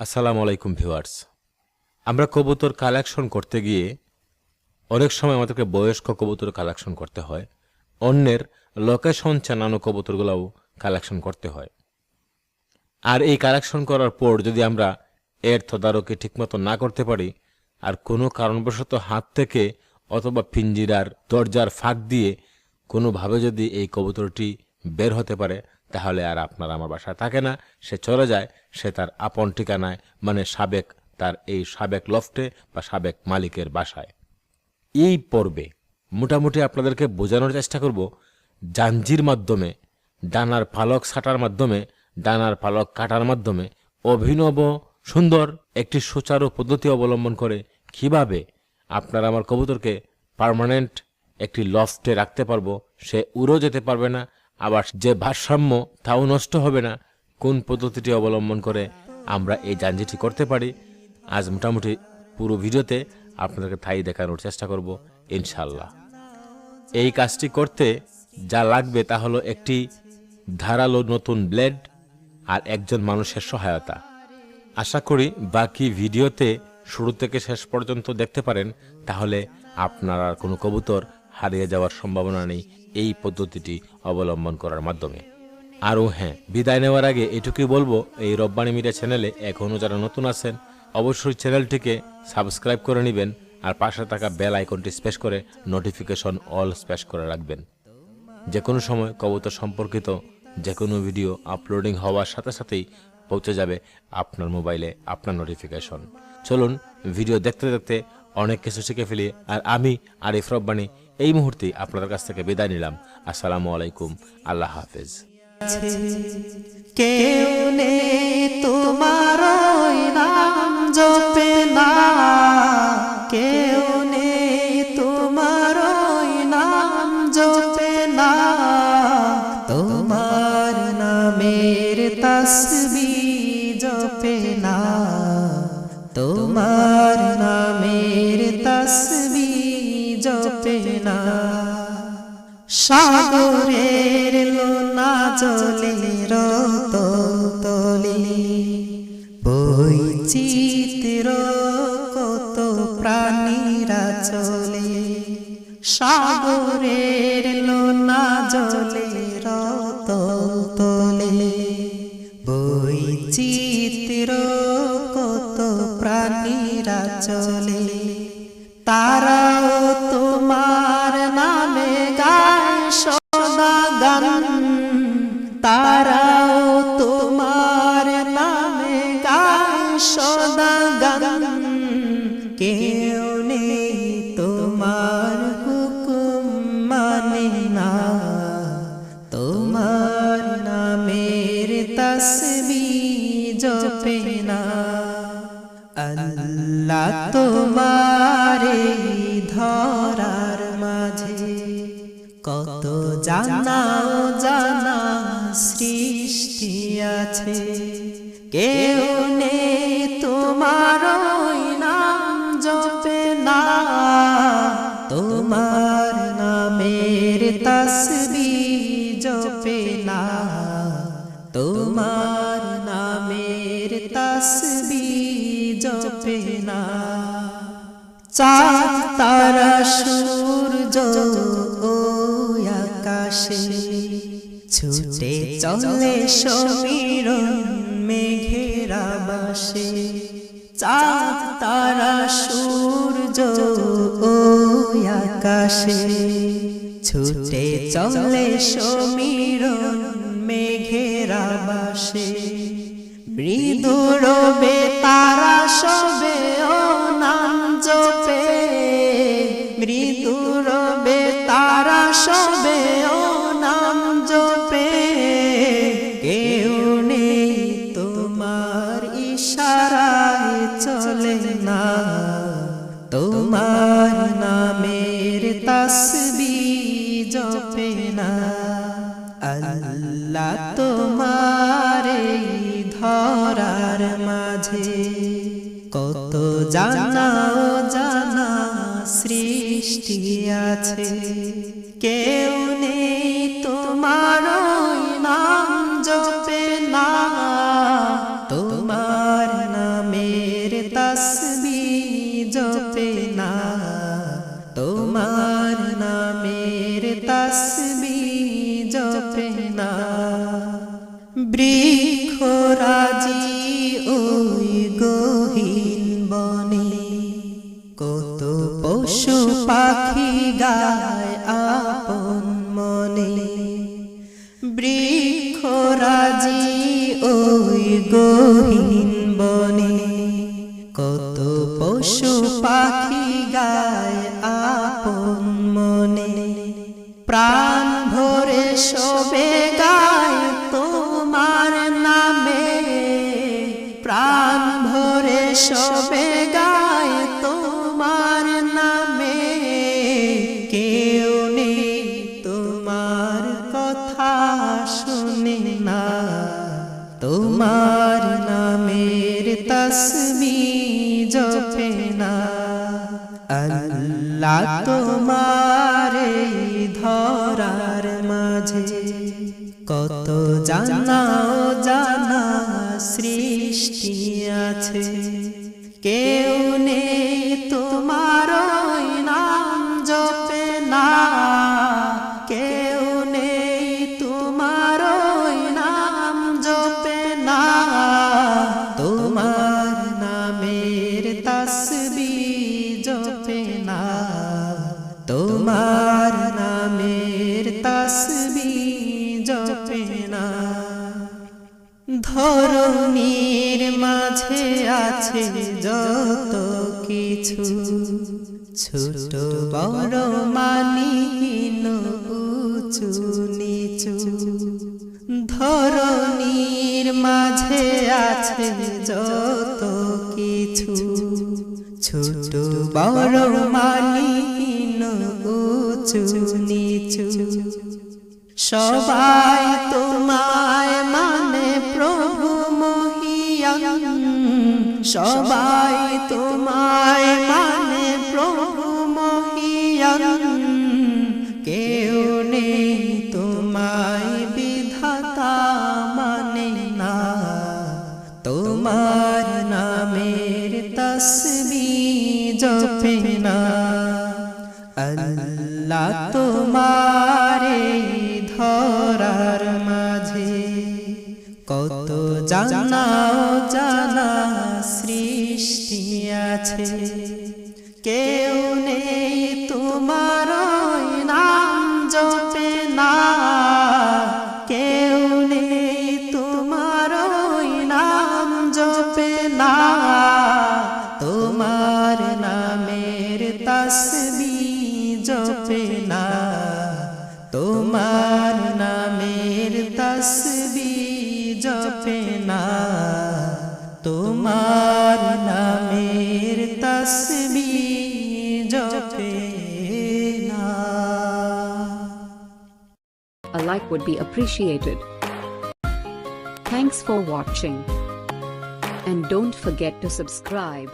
আসসালামু আলাইকুম ভিউয়ার্স। আমরা কবুতর কালেকশন করতে গিয়ে অনেক সময় আমাদেরকে বয়স্ক কবুতর কালেকশন করতে হয়, অন্যের লোকেশন চেনানো কবুতরগুলোও কালেকশন করতে হয়। আর এই কালেকশন করার পর যদি আমরা এর তদারকি ঠিকমতো না করতে পারি, আর কোনো কারণবশত হাত থেকে অথবা পিঞ্জিরার দরজার ফাঁক দিয়ে কোনোভাবে যদি এই কবুতরটি বের হতে পারে তাহলে আর আপনার আমার বাসায় থাকে না। সে চলে যায়, সে তার আপন ঠিকানায় মানে সাবেক, তার এই সাবেক লফটে বা সাবেক মালিকের বাসায়। এই পর্বে মোটামুটি আপনাদেরকে বোঝানোর চেষ্টা করব, জাঞ্জির মাধ্যমে, ডানার পালক ছাটার মাধ্যমে, ডানার পালক কাটার মাধ্যমে অভিনব, সুন্দর একটি সুচারু পদ্ধতি অবলম্বন করে কীভাবে আপনার আমার কবুতরকে পার্মানেন্ট একটি লফটে রাখতে পারব, সে উড়ো যেতে পারবে না আবার যে ভারসাম্য, তাও নষ্ট হবে না। কোন পদ্ধতিটি অবলম্বন করে আমরা এই যানজিটি করতে পারি, আজ মোটামুটি পুরো ভিডিওতে আপনাদেরকে থাই দেখানোর চেষ্টা করব ইনশাল্লাহ এই কাজটি করতে যা লাগবে তা হলো একটি ধারালো নতুন ব্লেড আর একজন মানুষের সহায়তা। আশা করি বাকি ভিডিওতে শুরু থেকে শেষ পর্যন্ত দেখতে পারেন, তাহলে আপনার আর কোনো কবুতর হারিয়ে যাওয়ার সম্ভাবনা নেই। এই পদ্ধতিটি অবলম্বন করার মাধ্যমে। আরও হ্যাঁ বিদায় নেওয়ার আগে এটুকুই বলব, এই রব্বানি মিডিয়া চ্যানেলে এখনও যারা নতুন আছেন, অবশ্যই চ্যানেলটিকে সাবস্ক্রাইব করে নেবেন আর পাশে থাকা বেল আইকনটি স্পেশ করে নোটিফিকেশন অল স্পেশ করে রাখবেন। যে কোনো সময় কবুতর সম্পর্কিত যে কোনো ভিডিও আপলোডিং হওয়ার সাথে সাথেই পৌঁছে যাবে আপনার মোবাইলে আপনার নোটিফিকেশন। চলুন, ভিডিও দেখতে দেখতে অনেক কিছু শিখে ফেলি, আর আমি আরিফ রব্বানি এই মুহূর্তে আপনাদের কাছ থেকে বিদায় নিলাম। আসসালামু আলাইকুম। আল্লাহ হাফেজ। কেউ তোমার কেউ সাগরের লোনা জলে রত তলি বৈচিত্র কত প্রাণীরা চলে। সাগরের লোনা জলে রত তলে বৈচিত্র কত প্রাণীরা চলে। তারাও তসবি না। আল্লাহ তোমারে ধরার মাঝে কত জানা জানা সৃষ্টি আছে। কেউ নেই জপে না। চাঁদ, তারা, সূর্য ও আকাশে ছুটে চলে সমীরণ মেঘেরা বাসে চাঁদ, তারা, সূর্য ও আকাশে ছুটে চলে সমীরণ মেঘেরা বাসে মৃদুরবে তারা সবে ও নাম জপে। মৃদুরবে তারা সবে ও নাম জপে। কেউ নেই তোমার ইশারায় চলে না। তোমার নামের তসবি জপে না। আল্লাহ তোমার জানাও জানা সৃষ্টি আছে। কেউ নেই তোমার নাম জপে না। তোমার নামের তসবি জপে না। তোমার নামের তসবি জপে না। বৃক্ষরা গায় আপন মনে। বৃক্ষরাজি ওই গহীন বনে। কত পশু পাখি গায় আপন মনে। প্রাণ ভরে সবে গায় তোমার নামে। প্রাণ ভরে সবে শুনে না তোমার নামের তসবি জপে না। আল্লাহ তোমার ধরার মাঝে কত জানা জানা সৃষ্টি আছে। কেউ নেই ধরণীর মাঝে আছে যত কিছু। ছোট, বড়, মানিহীন, উঁচু, নিচু। ধরণীর মাঝে আছে যত কিছু। ছোট, বড়, মানিহীন, উঁচু, নিচু। সবাই তোমায় সবাই তোমায় মানে প্রভু মহিয়ান। কেউ নেই তোমায় বিধাতা মানে না তোমার নামের তসবি জপে না। আল্লাহ তোমার জানা জানা সৃষ্টি আছে। কেউ নেই তোমার নাম জপে না। কেউ নেই তোমার নাম জপে না। তোমার নামের তসবি জপে না। তোমার নামের তসবি তসবি জপে না A like would be appreciated. Thanks for watching. And don't forget to subscribe.